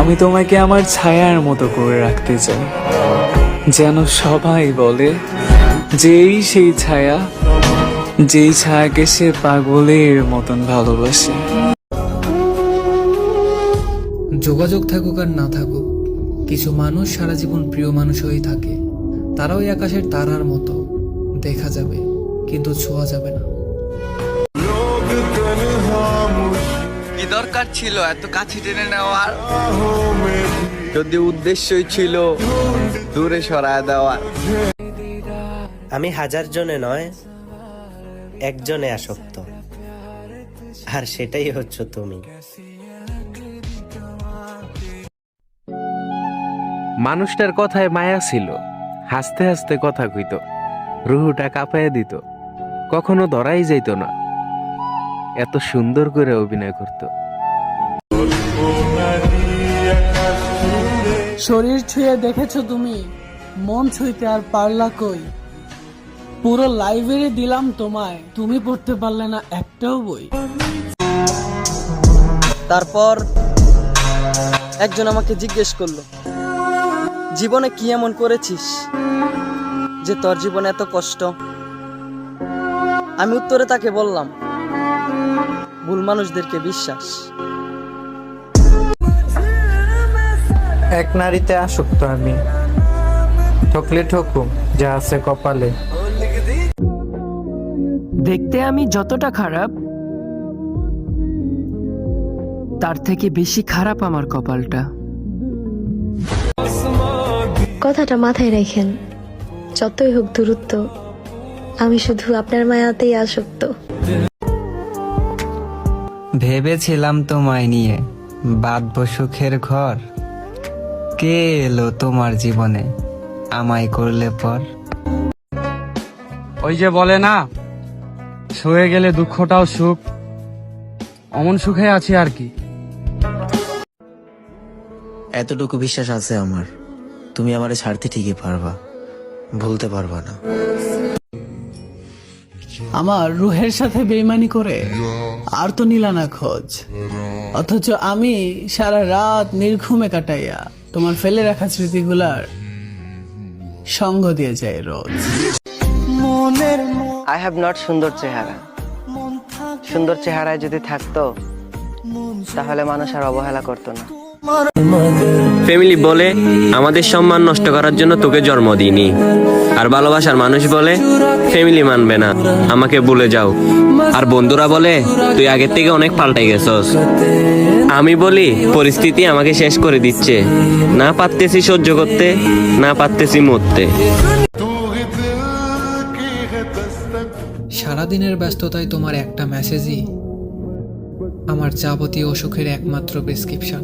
আমি তোমাকে আমার ছায়ার মতো করে রাখতে চাই। যেন সবাই বলে, যেই সেই ছায়া, যেই ছায়াকে সে পাগলের মতন ভালোবাসে। যোগাযোগ থাকুক আর না থাকুক, কিছু মানুষ সারা জীবন প্রিয় মানুষ হয়ে থাকে। তারাও আকাশের তারার মতো। দেখা যাবে, কিন্তু ছোঁয়া যাবে না। দরকার ছিল এত কাছে টেনে নেওয়ার। যদি উদ্দেশ্যই ছিল দূরে সরায় দেওয়ার। আমি হাজার জনে নয় একজনে আসক্ত। আর সেটাই হচ্ছে তুমি। মানুষটার কথায় মায়া ছিল হাসতে হাসতে কথা কইত রুহুটা কাঁপাইয়া দিত কখনো ধরাই যাইত না। এত সুন্দর করে অভিনয় করত। শরীর ছুঁয়ে দেখেছ তুমি? মন ছুঁইতে আর পারলা কই? পুরো লাইব্রেরি দিলাম তোমায়। তুমি পড়তে পারলে না একটাও বই। তারপর একজন আমাকে জিজ্ঞেস করল, জীবনে কি এমন করেছিস যে তোর জীবনে এত কষ্ট? আমি উত্তরে তাকে বললাম, ভুল মানুষদেরকে বিশ্বাস। এক নারীতে আসক্ত আমি। ঠকলে ঠকুম যা আছে কপালে। দেখতে আমি যতটা খারাপ তার থেকে বেশি খারাপ আমার কপালটা। কথাটা মাথায় রাখেন যতই হোক দূরত্ব আমি শুধু আপনার মায়াতেই আসক্ত। ভেবেছিলাম তোমায় নিয়ে বাঁধব সুখের ঘর। কে এলো তোমার জীবনে? আমায় করলে পর। ওই যে বলে না সয়ে গেলে দুঃখটাও সুখ অমন সুখে আছি আর কি। এতটুকু বিশ্বাস আছে আমার। তুমি আমারে ছাড়তে ঠিকই পারবা ভুলতে পারবা না। আমার রুহের সাথে বেইমানি করে আর তো নিলা না খোঁজ। অথচ আমি সারা রাত নির্ঘুমে কাটাইয়া তোমার ফেলে রাখা স্মৃতিগুলার সঙ্গ দিয়ে যায় রোজ। আই হ্যাভ নট সুন্দর চেহারা। সুন্দর চেহারায় যদি থাকতো তাহলে মানুষ আর অবহেলা করতো না। ফ্যামিলি বলে, আমাদের সম্মান নষ্ট করার জন্য তোকে জন্ম দিইনি। আর ভালোবাসার মানুষ বলে ফ্যামিলি মানবে না, আমাকে ভুলে যাও। আর বন্ধুরা বলে, তুই আগের থেকে অনেক পাল্টে গেছস। আমি বলি, পরিস্থিতি আমাকে শেষ করে দিচ্ছে। না পারতেছি সহ্য করতে, না পারতেছি মরতে। সারাদিনের ব্যস্ততায় তোমার একটা মেসেজই আমার যাবতীয় অসুখের একমাত্র প্রেসক্রিপশন